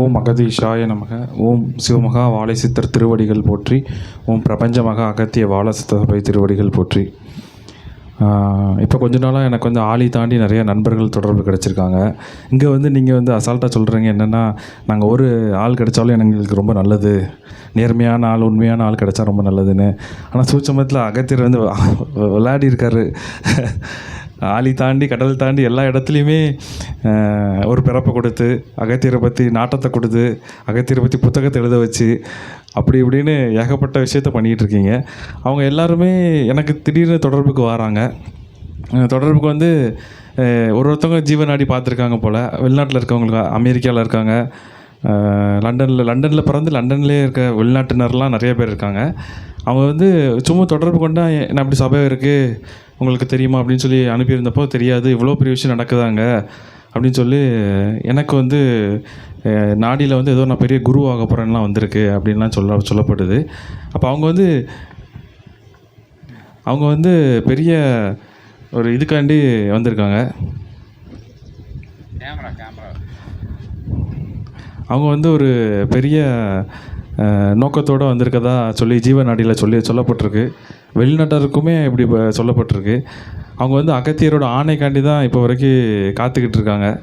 ஓம் அகதீஷாய நமக. ஓம் சிவமகா வாழை சித்தர் திருவடிகள் போற்றி. ஓம் பிரபஞ்சமாக அகத்திய வாழ சித்தசபை திருவடிகள் போற்றி. இப்போ கொஞ்ச நாளாக எனக்கு வந்து ஆளி தாண்டி நிறைய நண்பர்கள் தொடர்பு கிடச்சிருக்காங்க. இங்கே வந்து நீங்கள் வந்து அசால்ட்டாக சொல்கிறீங்க என்னென்னா நாங்கள் ஒரு ஆள் கிடைச்சாலும் எங்களுக்கு ரொம்ப நல்லது. நேர்மையான ஆள் உண்மையான ஆள் கிடைச்சா ரொம்ப நல்லதுன்னு. ஆனால் சூட்சமத்தில் அகத்தியர் வந்து விளையாடி இருக்காரு ஆலி தாண்டி கடல் தாண்டி எல்லா இடத்துலையுமே ஒரு பிறப்பை கொடுத்து அகத்தியரை பற்றி நாட்டத்தை கொடுத்து அகத்தியரை பற்றி புத்தகத்தை எழுத வச்சு அப்படி இப்படின்னு ஏகப்பட்ட விஷயத்த பண்ணிகிட்டு இருக்கீங்க. அவங்க எல்லாருமே எனக்கு திடீர்னு தொடர்புக்கு வராங்க. தொடர்புக்கு வந்து ஒரு ஒருத்தவங்க ஜீவநாடி பார்த்துருக்காங்க போல். வெளிநாட்டில் இருக்கவங்களுக்கு அமெரிக்காவில் இருக்காங்க. லண்டனில் லண்டனில் பிறந்து லண்டன்லேயே இருக்க வெளிநாட்டினர்லாம் நிறைய பேர் இருக்காங்க. அவங்க வந்து சும்மா தொடர்பு கொண்டா என்ன அப்படி சபை இருக்குது உங்களுக்கு தெரியுமா? அப்படின்னு சொல்லி அனுப்பியிருந்தப்போ தெரியாது இவ்வளோ பெரிய விஷயம் நடக்குதாங்க? அப்படின்னு சொல்லி எனக்கு வந்து நாடியில் வந்து ஏதோ நான் பெரிய குரு ஆக போகிறேன்லாம் வந்திருக்கு அப்படின்லாம் சொல்ல சொல்லப்படுது. அப்போ அவங்க வந்து அவங்க வந்து பெரிய ஒரு இதுக்காண்டி வந்திருக்காங்க. Camera camera. அவங்க வந்து ஒரு பெரிய நோக்கத்தோடு வந்திருக்கதா சொல்லி ஜீவநாடியில் சொல்லி சொல்லப்பட்டிருக்கு. வெளிநாட்டருக்குமே இப்படி ப- சொல்லப்பட்டிருக்கு. அவங்க வந்து அகத்தியரோட ஆணைக்காண்டி தான் இப்போ வரைக்கும் காத்துக்கிட்டு இருக்காங்க.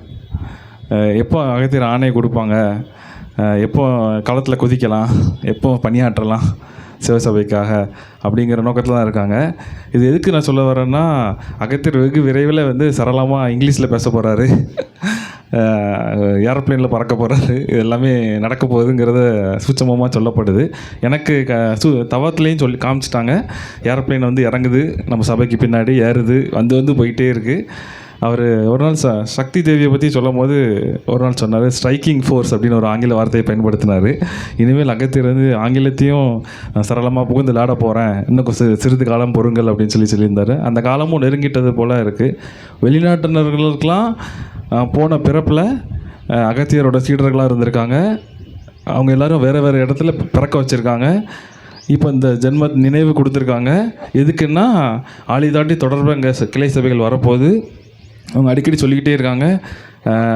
எப்போ அகத்தியர் ஆணை கொடுப்பாங்க? எப்போ களத்தில் குதிக்கலாம்? எப்போ பணியாற்றலாம் சிவசபைக்காக அப்படிங்கிற நோக்கத்தில் தான் இருக்காங்க. இது எதுக்கு நான் சொல்ல வரேன்னா அகத்தியர் வெகு விரைவில் வந்து சரளமாக இங்கிலீஷில் பேச போகிறாரு ஏரோப்ளேனில் பறக்க போகிறாரு இது எல்லாமே நடக்க போகுதுங்கிறத சூச்சமமாக சொல்லப்படுது. எனக்கு க சு தவத்துலேயும் சொல்லி காமிச்சிட்டாங்க. ஏரோப்ளேன் வந்து இறங்குது நம்ம சபைக்கு பின்னாடி ஏறுது வந்து வந்து போயிட்டே இருக்குது அவர் ஒரு நாள் ச சக்தி தேவியை பற்றி சொல்லும் போது ஒரு நாள் சொன்னார் ஸ்ட்ரைக்கிங் ஃபோர்ஸ் அப்படின்னு ஒரு ஆங்கில வார்த்தையை பயன்படுத்தினார். இனிமேல் அகத்திலேருந்து ஆங்கிலத்தையும் சரளமாக புகுந்து விளாட போகிறேன் இன்னும் கொஞ்சம் சிறிது காலம் பொறுங்கள் அப்படின்னு சொல்லி சொல்லியிருந்தார். அந்த காலமும் நெருங்கிட்டது போல் இருக்குது வெளிநாட்டினர்களுக்கெல்லாம் போன பிறப்பில் அகத்தியரோட சீடர்களாக இருந்திருக்காங்க. அவங்க எல்லாரும் வேறு வேறு இடத்துல பிறக்க வச்சுருக்காங்க. இப்போ இந்த ஜென்ம நினைவு கொடுத்துருக்காங்க. எதுக்குன்னா ஆளி தாண்டி தொடர்பு இங்கே கிளை சபைகள் வரப்போகுது. அவங்க அடிக்கடி சொல்லிக்கிட்டே இருக்காங்க.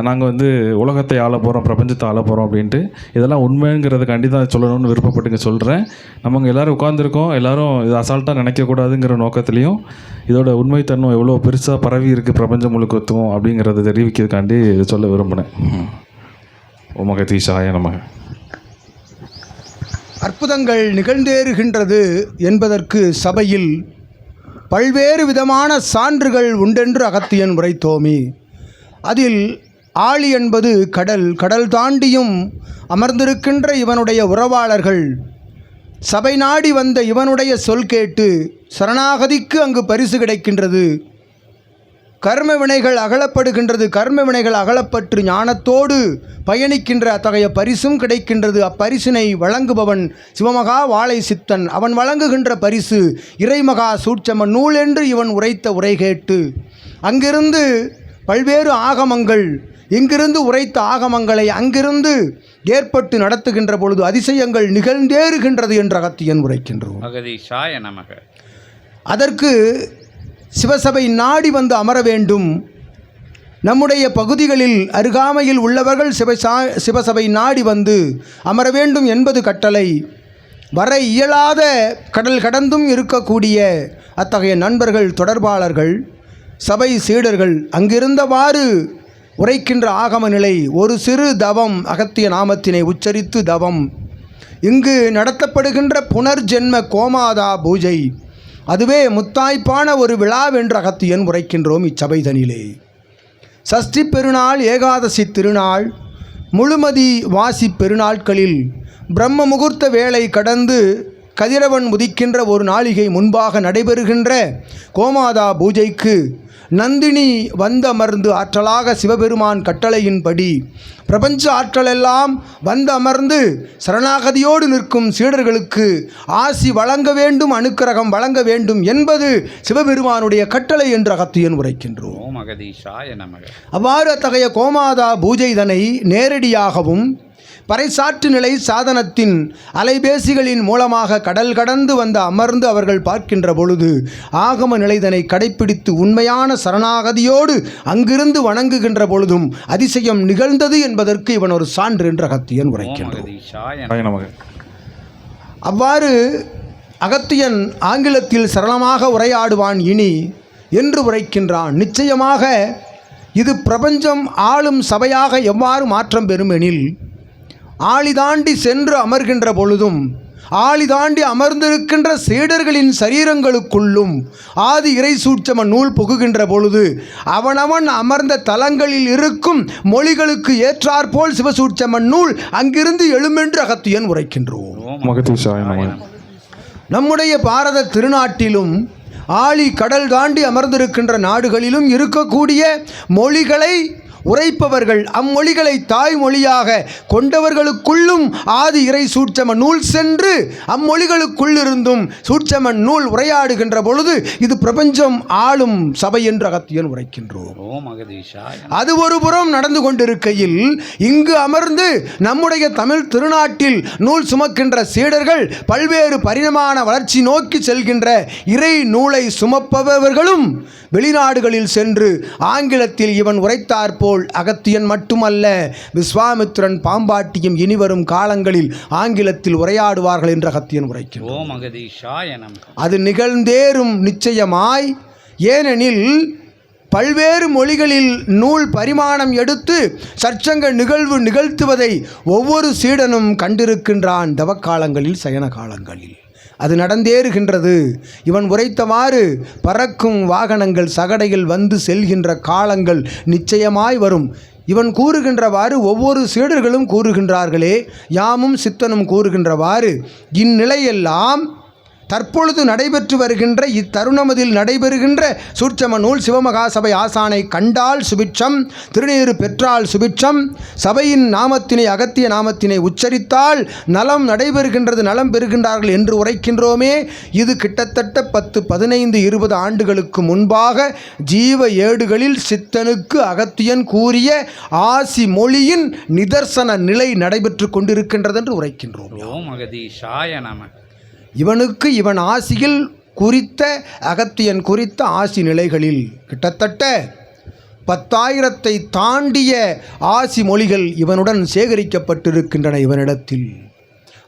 நாங்கள் வந்து உலகத்தை ஆள போகிறோம் பிரபஞ்சத்தை ஆள போகிறோம் அப்படின்ட்டு இதெல்லாம் உண்மைங்கிறதுக்காண்டி தான் சொல்லணும்னு விருப்பப்பட்டுங்க சொல்கிறேன் நம்ம எல்லோரும் உட்காந்துருக்கோம் எல்லோரும் இது அசால்ட்டாக நினைக்கக்கூடாதுங்கிற நோக்கத்துலேயும் இதோட உண்மைத்தன்மை எவ்வளோ பெருசாக பரவி இருக்குது பிரபஞ்சம் முழுக்கத்துவம் அப்படிங்கிறத தெரிவிக்கிறதுக்காண்டி இதை சொல்ல விரும்பினேன் உமகதீஷாய நமக. அற்புதங்கள் நிகழ்ந்தேறுகின்றது என்பதற்கு சபையில் பல்வேறு விதமான சான்றுகள் உண்டென்று அகத்தியன் உரைத்தோமே. அதில் ஆழி என்பது கடல் கடல் தாண்டியும் அமர்ந்திருக்கின்ற இவனுடைய உறவாளர்கள். சபை நாடி வந்த இவனுடைய சொல் கேட்டு சரணாகதிக்கு அங்கு பரிசு கிடைக்கின்றது. கர்ம வினைகள் அகலப்படுகின்றது கர்ம வினைகள் அகலப்பட்டு ஞானத்தோடு பயணிக்கின்ற அத்தகைய பரிசும் கிடைக்கின்றது. அப்பரிசினை வழங்குபவன் சிவமகா வாழை சித்தன். அவன் வழங்குகின்ற பரிசு இறைமகா சூட்சம நூல் என்று இவன் உரைத்த உரை கேட்டு அங்கிருந்து பல்வேறு ஆகமங்கள் இங்கிருந்து உரைத்த ஆகமங்களை அங்கிருந்து ஏற்பட்டு நடத்துகின்ற பொழுது அதிசயங்கள் நிகழ்ந்தேறுகின்றது என்று அகத்தியன் உரைக்கின்றோம். அகதீஷாய நமக. அதற்கு சிவசபை நாடி வந்து அமர வேண்டும். நம்முடைய பகுதிகளில் அருகாமையில் உள்ளவர்கள் சிவசா சிவசபை நாடி வந்து அமர வேண்டும் என்பது கட்டளை. வர இயலாத கடல் கடந்தும் இருக்கக்கூடிய அத்தகைய நண்பர்கள் தொடர்பாளர்கள் சபை சீடர்கள் அங்கிருந்தவாறு உரைக்கின்ற ஆகம நிலை ஒரு சிறு தவம் அகத்திய நாமத்தினை உச்சரித்து தவம். இங்கு நடத்தப்படுகின்ற புனர்ஜென்ம கோமாதா பூஜை அதுவே முத்தாய்ப்பான ஒரு விழாவென்று அகத்தியன் உரைக்கின்றோம் இச்சபைதனிலே. சஷ்டி பெருநாள் ஏகாதசி திருநாள் முழுமதி வாசி பெருநாட்களில் பிரம்ம முகூர்த்த வேளை கடந்து கதிரவன் உதிக்கின்ற ஒரு நாளிகை முன்பாக நடைபெறுகின்ற கோமாதா பூஜைக்கு நந்தினி வந்தமர்ந்து ஆற்றலாக சிவபெருமான் கட்டளையின்படி பிரபஞ்ச ஆற்றலெல்லாம் வந்து அமர்ந்து சரணாகதியோடு நிற்கும் சீடர்களுக்கு ஆசி வழங்க வேண்டும் அனுக்கிரகம் வழங்க வேண்டும் என்பது சிவபெருமானுடைய கட்டளை என்று அகத்தியன் உரைக்கின்றோம். அவ்வாறு அத்தகைய கோமாதா பூஜைதனை நேரடியாகவும் பறைசாற்று நிலை சாதனத்தின் அலைபேசிகளின் மூலமாக கடல் கடந்து வந்து அமர்ந்து அவர்கள் பார்க்கின்ற பொழுது ஆகம நிலைதனை கடைப்பிடித்து உண்மையான சரணாகதியோடு அங்கிருந்து வணங்குகின்ற பொழுதும் அதிசயம் நிகழ்ந்தது என்பதற்கு இவன் ஒரு சான்று என்று அகத்தியன் நமக. அவ்வாறு அகத்தியன் ஆங்கிலத்தில் சரளமாக உரையாடுவான் இனி என்று உரைக்கின்றான். நிச்சயமாக இது பிரபஞ்சம் ஆளும் சபையாக எவ்வாறு மாற்றம் பெறும் எனில் ஆளி தாண்டி சென்று அமர்கின்ற பொழுதும் ஆளி தாண்டி அமர்ந்திருக்கின்ற சீடர்களின் சரீரங்களுக்குள்ளும் ஆதி இறை சூட்சம நூல் புகுகின்ற பொழுது அவனவன் அமர்ந்த தலங்களில் இருக்கும் மொழிகளுக்கு ஏற்றாற்போல் சிவசூட்சமன் நூல் அங்கிருந்து எழுமென்று அகத்தியன் உரைக்கின்றோம். நம்முடைய பாரத திருநாட்டிலும் ஆழி கடல் தாண்டி அமர்ந்திருக்கின்ற நாடுகளிலும் இருக்கக்கூடிய மொழிகளை உரைப்பவர்கள் அம்மொழிகளை தாய்மொழியாக கொண்டவர்களுக்குள்ளும் ஆதி இறை சூட்சம நூல் சென்று அம்மொழிகளுக்குள்ளிருந்தும் சூட்சம நூல் உரையாடுகின்ற பொழுது இது பிரபஞ்சம் ஆளும் சபை என்று அகத்தியன் உரைக்கின்றோம். அது ஒரு புறம் நடந்து கொண்டிருக்கையில் இங்கு அமர்ந்து நம்முடைய தமிழ் திருநாட்டில் நூல் சுமக்கின்ற சீடர்கள் பல்வேறு பரிணாம வளர்ச்சி நோக்கி செல்கின்ற இறை நூலை சுமப்பவர்களும் வெளிநாடுகளில் சென்று ஆங்கிலத்தில் இவன் உரைத்தாற்போல் அகத்தியன் மட்டுமல்ல விஸ்வாமித்திரன் பாம்பாட்டியும் இனிவரும் காலங்களில் ஆங்கிலத்தில் உரையாடுவார்கள் என்று அகத்தியன் உரைக்கிறார் அது நிகழ்ந்தேறும் நிச்சயமாய் ஏனெனில் பல்வேறு மொழிகளில் நூல் பரிமாணம் எடுத்து சற்சங்க நிகழ்வு நிகழ்த்துவதை ஒவ்வொரு சீடனும் கண்டிருக்கின்றான் தவக்காலங்களில் சயன காலங்களில் அது நடந்தேறுகின்றது. இவன் உரைத்தவாறு பறக்கும் வாகனங்கள் சகடையில் வந்து செல்கின்ற காலங்கள் நிச்சயமாய் வரும். இவன் கூறுகின்றவாறு ஒவ்வொரு சீடர்களும் கூறுகின்றார்களே யாமும் சித்தனும் கூறுகின்றவாறு இந்நிலையெல்லாம் தற்பொழுது நடைபெற்று வருகின்ற இத்தருணமதில் நடைபெறுகின்ற சூட்சம நூல் சிவமகாசபை ஆசானை கண்டால் சுபிட்சம் திருநீறு பெற்றால் சுபிட்சம் சபையின் நாமத்தினை அகத்திய நாமத்தினை உச்சரித்தால் நலம் நடைபெறுகின்றது நலம் பெறுகின்றார்கள் என்று உரைக்கின்றோமே. இது கிட்டத்தட்ட பத்து பதினைந்து இருபது ஆண்டுகளுக்கு முன்பாக ஜீவ ஏடுகளில் சித்தனுக்கு அகத்தியன் கூறிய ஆசி மொழியின் நிதர்சன நிலை நடைபெற்று கொண்டிருக்கின்றது என்று உரைக்கின்றோம் மகதீஷாய நமக்கு இவனுக்கு இவன் ஆசியில் குறித்த அகத்தியன் குறித்த ஆசி நிலைகளில் கிட்டத்தட்ட பத்தாயிரத்தை தாண்டிய ஆசி மொழிகள் இவனுடன் சேகரிக்கப்பட்டிருக்கின்றன இவனிடத்தில்.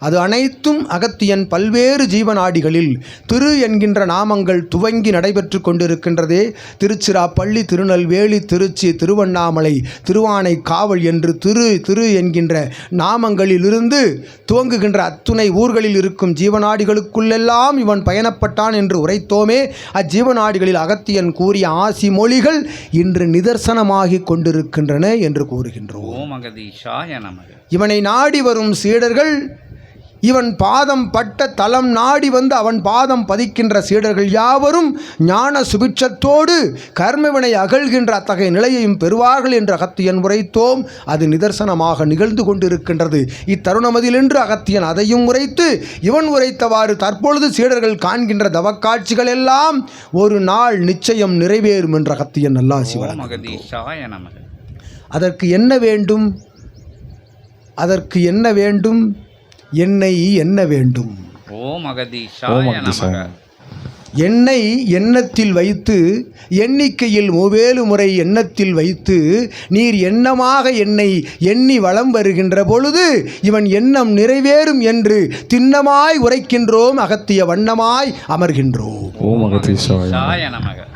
அது அனைத்தும் அகத்தியன் பல்வேறு ஜீவநாடிகளில் திரு என்கின்ற நாமங்கள் துவங்கி நடைபெற்று கொண்டிருக்கின்றதே. திருச்சிராப்பள்ளி திருநெல்வேலி திருச்சி திருவண்ணாமலை திருவானை காவல் என்று திரு திரு என்கின்ற நாமங்களிலிருந்து துவங்குகின்ற அத்துணை ஊர்களில் இருக்கும் ஜீவநாடிகளுக்குள்ளெல்லாம் இவன் பயணப்பட்டான் என்று உரைத்தோமே. அஜீவநாடிகளில் அகத்தியன் கூறிய ஆசி மொழிகள் இன்று நிதர்சனமாகி கொண்டிருக்கின்றன என்று கூறுகின்றோம். இவனை நாடி வரும் சீடர்கள் இவன் பாதம் பட்ட தலம் நாடி வந்து அவன் பாதம் பதிக்கின்ற சீடர்கள் யாவரும் ஞான சுபிட்சத்தோடு கர்மவினை அகழ்கின்ற அத்தகைய நிலையையும் பெறுவார்கள் என்று அகத்தியன் உரைத்தோம். அது நிதர்சனமாக நிகழ்ந்து கொண்டிருக்கின்றது. இத்தருணமதிலென்று அகத்தியன் அதையும் உரைத்து இவன் உரைத்தவாறு தற்பொழுது சீடர்கள் காண்கின்ற தவக்காட்சிகள் எல்லாம் ஒரு நாள் நிச்சயம் நிறைவேறும் என்று அகத்தியன் நல்லா ஓ சிவன் மகதீஷாய நமக. அதற்கு என்ன வேண்டும்? அதற்கு என்ன வேண்டும்? என்னை என்ன வேண்டும். ஓ ஓ மகதீஷாய. மகதீஷாய நமக. நமக என்னை எண்ணத்தில் வைத்து எண்ணிக்கையில் மூவேலு முறை எண்ணத்தில் வைத்து நீர் எண்ணமாக என்னை எண்ணி வலம் வருகின்ற பொழுது இவன் எண்ணம் நிறைவேறும் என்று திண்ணமாய் உரைக்கின்றோம் அகத்திய வண்ணமாய் அமர்கின்றோம். ஓ மகதீஷாய நமக. சாய நமக.